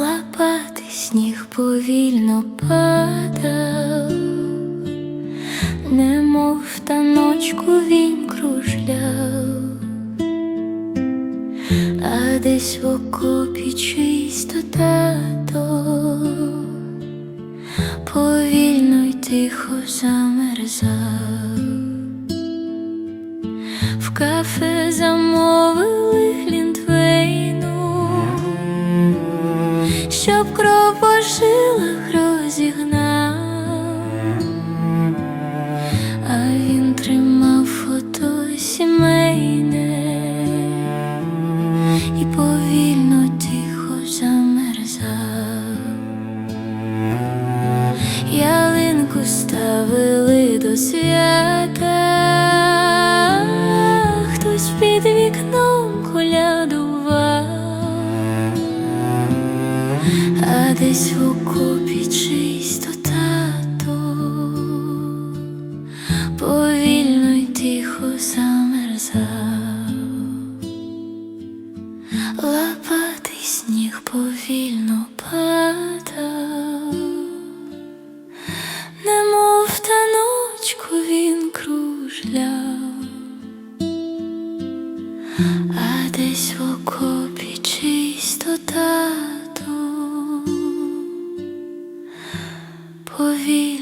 лапати сніг повільно падав, немов в таночку він кружляв, а десь в окопі чисто тато повільно й тихо замерзав. В кафе замовили щоб кров по жилах розігнав, а він тримав фото сімейне і повільно тихо замерзав. Ялинку ставили до свята, а десь в окопі чисто тато. Повільно й тихо замерзав. Лапатий сніг повільно падав, немов в таночку він кружляв, а десь в окопі повір.